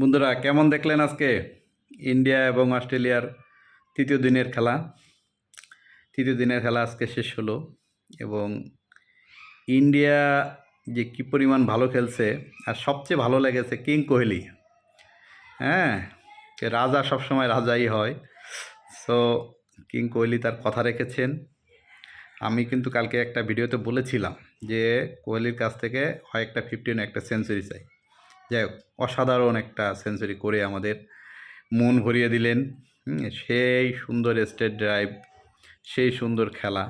বন্ধুরা, কেমন দেখলেন আজকে? ইন্ডিয়া এবং অস্ট্রেলিয়ার তৃতীয় দিনের খেলা। তৃতীয় দিনের খেলা আজকে শেষ হলো এবং ইন্ডিয়া যে কী পরিমাণ ভালো খেলছে আর সবচেয়ে ভালো লেগেছে কিং কোহলি। হ্যাঁ রাজা সবসময় রাজাই হয়। সো কিং কোহলি তার কথা রেখেছেন। আমি কিন্তু কালকে একটা ভিডিওতে বলেছিলাম যে কোহলির কাছ থেকে হয় একটা ফিফটিন একটা সেঞ্চুরি চাই। যাই হোক অসাধারণ একটা সেঞ্চুরি করে আমাদের মন ভরিয়ে দিলেন। সেই সুন্দর স্টেট ড্রাইভ সেই সুন্দর খেলা।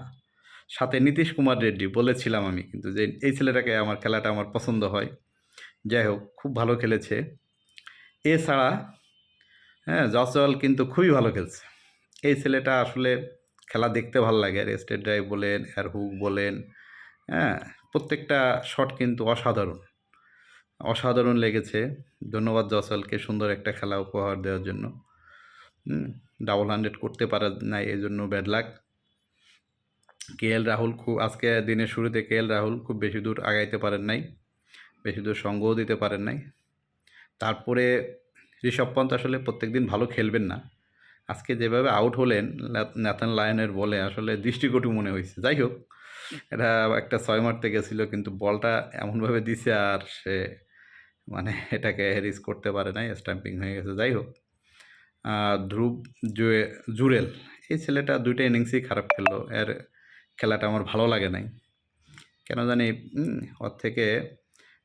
সাথে নীতিশ কুমার রেড্ডি, বলেছিলাম আমি কিন্তু যে এই ছেলেটাকে আমার খেলাটা আমার পছন্দ হয়। যাই হোক, খুব ভালো খেলেছে। এছাড়া হ্যাঁ জসওয়াল কিন্তু খুবই ভালো খেলছে। এই ছেলেটা আসলে খেলা দেখতে ভালো লাগে, আর স্টেট ড্রাইভ বলেন এয়ার হুক বলেন হ্যাঁ প্রত্যেকটা শট কিন্তু অসাধারণ। অসাধারণ লেগেছে। ধন্যবাদ জসলকে সুন্দর একটা খেলা উপহার দেওয়ার জন্য। ডাবল হান্ড্রেড করতে পারা নাই এই জন্য bad luck K L Rahul খুব আজকে দিনের শুরুতে কে এল রাহুল খুব বেশি দূর আগাইতে পারেন নাই, বেশি দূর সঙ্গও দিতে পারেন নাই। তারপরে ঋষভ পন্থ আসলে প্রত্যেকদিন ভালো খেলবেন না। আজকে যেভাবে আউট হলেন ন্যাথান লায়নের বলে আসলে দৃষ্টিকটু মনে হয়েছে। যাই হোক, এটা একটা ছয় মারতে গেছিল, কিন্তু বলটা এমনভাবে দিছে আর সে মানে এটাকে রিস করতে পারে নাই স্ট্যাম্পিং হয়ে গেছে। যাই হোক ধ্রুব জুয়ে, জুরেল, এই ছেলেটা দুইটা ইনিংসই খারাপ খেললো। এর খেলাটা আমার ভালো লাগে নাই। কেন জানি ওর থেকে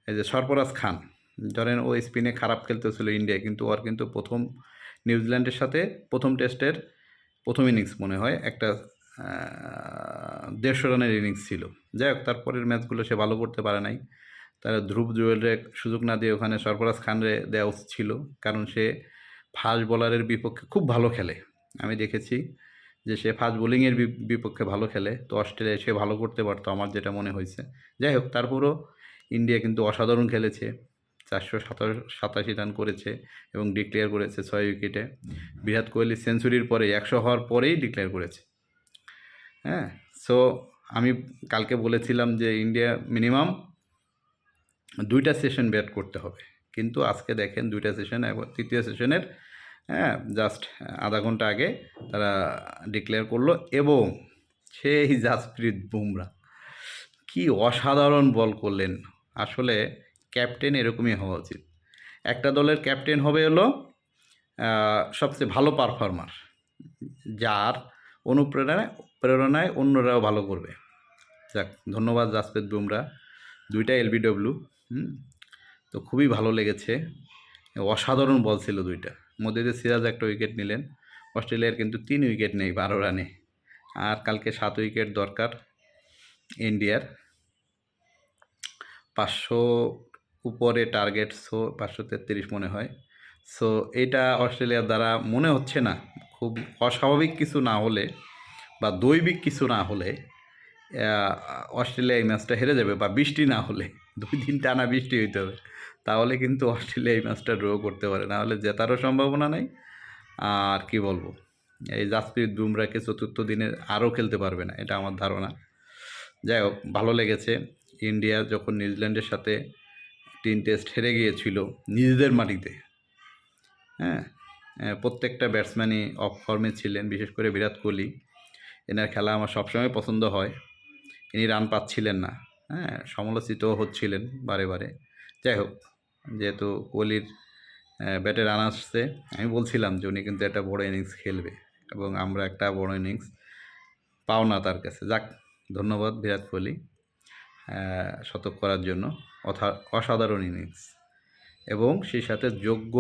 এই যে সরফরাজ খান, ধরেন ও স্পিনে খারাপ খেলতেছিল ইন্ডিয়া কিন্তু ওর কিন্তু প্রথম নিউজিল্যান্ডের সাথে প্রথম টেস্টের প্রথম ইনিংস মনে হয়, একটা দেড়শো রানের ইনিংস ছিল। যাই হোক, তারপরের ম্যাচগুলো সে ভালো করতে পারে নাই। তার ধ্রুব জুয়েলরে সুযোগ না দিয়ে ওখানে সরফরাজ খানরে দেওয়া উচিত ছিল, কারণ সে ফাস্ট বোলারের বিপক্ষে খুব ভালো খেলে। আমি দেখেছি যে সে ফাস্ট বোলিংয়ের বিপক্ষে ভালো খেলে, তো অস্ট্রেলিয়া সে ভালো করতে পারতো আমার যেটা মনে হয়েছে। যাই হোক, তারপরও ইন্ডিয়া কিন্তু অসাধারণ খেলেছে, চারশো সাতাশ, সাতাশি রান করেছে এবং ডিক্লেয়ার করেছে ছয় উইকেটে বিরাট কোহলি সেঞ্চুরির পরে একশো হওয়ার পরেই ডিক্লেয়ার করেছে। হ্যাঁ সো আমি কালকে বলেছিলাম যে ইন্ডিয়া মিনিমাম দুইটা সেশন ব্যাট করতে হবে। কিন্তু আজকে দেখেন দুইটা সেশন এবং তৃতীয় সেশনের হ্যাঁ জাস্ট আধা ঘণ্টা আগে তারা ডিক্লেয়ার করল এবং সেই জাসপ্রীত বুমরা কি অসাধারণ বল করলেন। আসলে ক্যাপ্টেন এরকমই হওয়া উচিত। একটা দলের ক্যাপ্টেন হবে হলো সবচেয়ে ভালো পারফর্মার যার অনুপ্রেরণায়, প্রেরণায় অন্যরাও ভালো করবে। যাক, ধন্যবাদ জাসপ্রীত বুমরা দুইটা এলবিডব্লিউ হুম? তো খুবই ভালো লেগেছে। অসাধারণ বল ছিল দুইটা। মধ্যে দিয়ে সিরাজ একটা উইকেট নিলেন। অস্ট্রেলিয়ার কিন্তু তিন উইকেট নেই বারো রানে। আর কালকে সাত উইকেট দরকার ইন্ডিয়ার। পাঁচশো উপরে টার্গেট সো পাঁচশো তেত্রিশ মনে হয়। সো এটা অস্ট্রেলিয়ার দ্বারা মনে হচ্ছে না, খুব অস্বাভাবিক কিছু না হলে বা দৈবিক কিছু না হলে অস্ট্রেলিয়া এই ম্যাচটা হেরে যাবে, বা বৃষ্টি না হলে। দুই দিন টানা বৃষ্টি হইতে হবে। তাহলে কিন্তু অস্ট্রেলিয়া এই ম্যাচটা ড্র করতে পারে। না হলে জেতারও সম্ভাবনা নেই। আর কি বলব? এই জাসপ্রীত বুমরাকে চতুর্থ দিনে আরও খেলতে পারবে না, এটা আমার ধারণা। যাই হোক, ভালো লেগেছে। ইন্ডিয়া যখন নিউজিল্যান্ডের সাথে তিন টেস্ট হেরে গিয়েছিল নিজেদের মাটিতে। হ্যাঁ প্রত্যেকটা ব্যাটসম্যানই অফ ফর্মে ছিলেন, বিশেষ করে বিরাট কোহলি। এনার খেলা আমার সবসময় পছন্দ হয়। ইনি রান পাচ্ছিলেন না। হ্যাঁ সমালোচিতও হচ্ছিলেন বারে বারে। যাই হোক, যেহেতু কোহলির ব্যাটে রান আসছে, আমি বলছিলাম যে উনি কিন্তু একটা বড় ইনিংস খেলবে এবং আমরা একটা বড় ইনিংস পাও না তার কাছে। যাক, ধন্যবাদ বিরাট কোহলি শতক করার জন্য। অসাধারণ ইনিংস। এবং সেই সাথে যোগ্য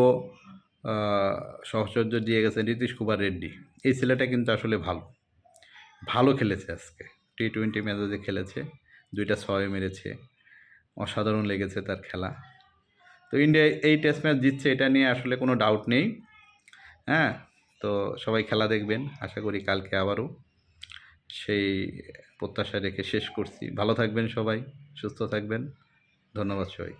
সহচর্য দিয়ে গেছে নীতিশ কুমার রেড্ডি। এই ছেলেটা কিন্তু আসলে ভালো। ভালো খেলেছে আজকে। টি টোয়েন্টি ম্যাচে যে খেলেছে, দুইটা ছয় মেরেছে, অসাধারণ লেগেছে তার খেলা। তো ইন্ডিয়া এই টেস্ট ম্যাচ জিতছে এটা নিয়ে আসলে কোনো ডাউট নেই। হ্যাঁ তো সবাই খেলা দেখবেন, আশা করি কালকে আবারও। সেই প্রত্যাশা রেখে শেষ করছি। ভালো থাকবেন সবাই, সুস্থ থাকবেন। ধন্যবাদ সবাই